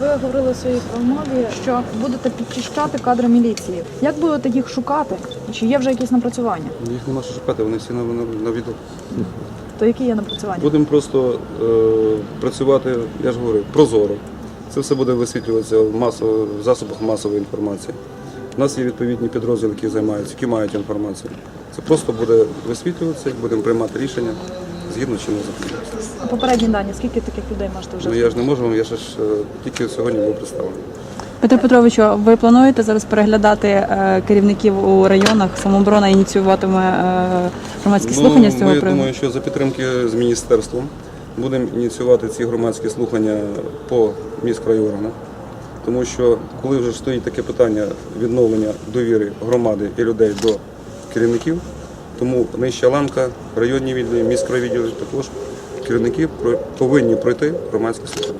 Ви говорили у своїй промові, що будете підчищати кадри міліції. Як будете їх шукати? Чи є вже якісь напрацювання? Їх нема що шукати, вони всі на, на, на віду. То які є напрацювання? Будемо просто е, працювати, я ж говорю, прозоро. Це все буде висвітлюватися в, масово, в засобах масової інформації. У нас є відповідні підрозділи, які займаються, які мають інформацію. Це просто буде висвітлюватися, будемо приймати рішення згідно чинного законодавства. Попередні дані, скільки таких людей можете вже Ну я ж не можу я ще ж е, тільки сьогодні був представлений. Петро Петровичу, ви плануєте зараз переглядати е, керівників у районах? Самооборона ініціюватиме е, громадські слухання з цього Ну, ми, приводу? думаю, що за підтримки з міністерством будемо ініціювати ці громадські слухання по міськрайонах. Тому що коли вже стоїть таке питання відновлення довіри громади і людей до керівників, тому нижча ланка, районні відділи, міськрайвідділи також керівники повинні пройти громадські слухання.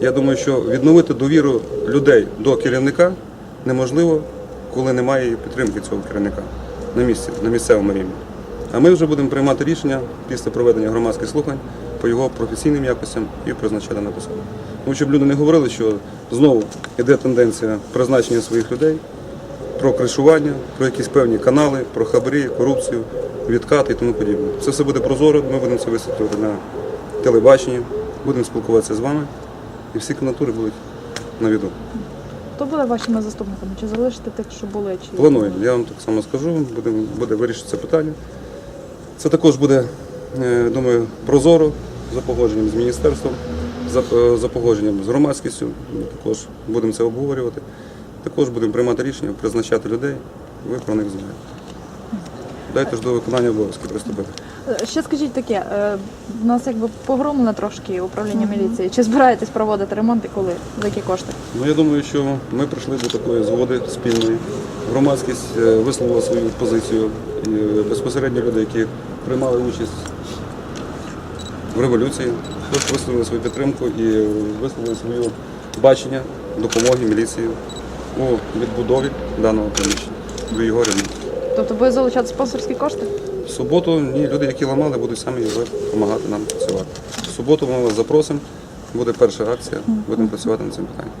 Я думаю, що відновити довіру людей до керівника неможливо, коли немає підтримки цього керівника на місці, на місцевому рівні. А ми вже будемо приймати рішення після проведення громадських слухань по його професійним якостям і призначати на посаду. Тому щоб люди не говорили, що знову йде тенденція призначення своїх людей про кришування, про якісь певні канали, про хабарі, корупцію, відкати і тому подібне. Це все буде прозоро, ми будемо це висвітлювати на телебаченні, будемо спілкуватися з вами, і всі канатури будуть на віду. хто буде вашими заступниками? Чи залишите тих, що були? Чи Плануємо, я вам так само скажу, буде, буде вирішити це питання. Це також буде, е, думаю, прозоро за погодженням з міністерством, за, е, за погодженням з громадськістю. Ми також будемо це обговорювати. Також будемо приймати рішення, призначати людей. Ви про них знаєте. Дайте ж до виконання обов'язків приступити. Е, Ще скажіть таке, е, в нас якби погромлено трошки управління міліції. Чи збираєтесь проводити ремонт і коли? За які кошти? Ну, я думаю, що ми прийшли до такої згоди спільної. Громадськість е, висловила свою позицію. І е, безпосередньо люди, які приймали участь в революції, також висловили свою підтримку і е, висловили своє бачення допомоги міліції у відбудові даного приміщення, в його ремонті. Тобто буде залучати спонсорські кошти? В суботу ні, люди, які ламали, будуть самі допомагати нам працювати. В суботу ми вас запросимо, буде перша акція, будемо працювати над цим питанням.